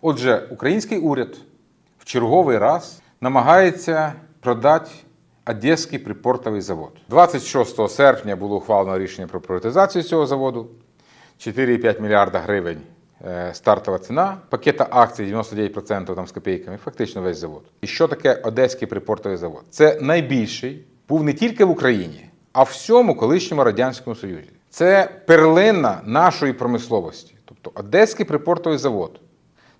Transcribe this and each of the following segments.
Отже, український уряд в черговий раз намагається продати Одеський припортовий завод. 26 серпня було ухвалено рішення про приватизацію цього заводу. 4,5 мільярда гривень е, стартова ціна, пакета акцій 99% там з копійками, фактично весь завод. І що таке Одеський припортовий завод? Це найбільший, був не тільки в Україні, а в всьому колишньому Радянському Союзі. Це перлина нашої промисловості. Тобто Одеський припортовий завод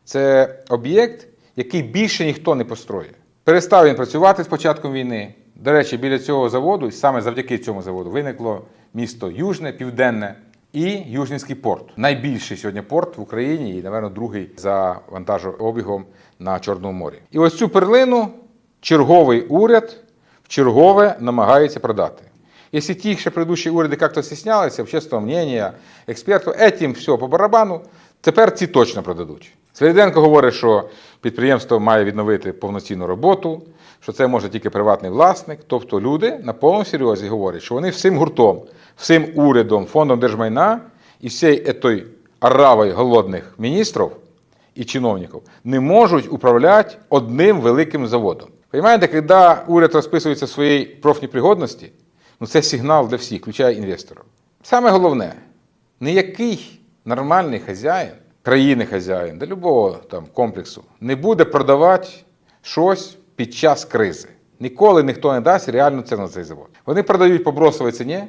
це об'єкт, який більше ніхто не построїть. Перестав він працювати з початком війни. До речі, біля цього заводу, і саме завдяки цьому заводу, виникло місто Южне, Південне і Южненський порт. Найбільший сьогодні порт в Україні і, напевно, другий за вантажообігом на Чорному морі. І ось цю перлину черговий уряд в чергове намагається продати. Если ті ще предыдущие уряди как-то стеснялися, общественного мнения, експертів, етім все по барабану, тепер ці точно продадуть. Свириденко говорить, що підприємство має відновити повноцінну роботу, що це може тільки приватний власник. Тобто люди на повному серйозі говорять, що вони всім гуртом, всім урядом, фондом держмайна і всією етой аравою голодних міністрів і чиновників не можуть управляти одним великим заводом. Понимаете, коли уряд розписується в своїй профнепригодності, ну це сигнал для всіх, включає інвесторів. Саме головне, ніякий нормальний хазяїн, країни хазяїн, до любого там комплексу, не буде продавати щось під час кризи. Ніколи ніхто не дасть реальну ціну на цей завод. Вони продають по бросовій ціні,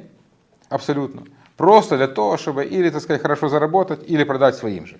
абсолютно. Просто для того, щоб ілі, так сказати, хорошо заработати, ілі продати своїм же.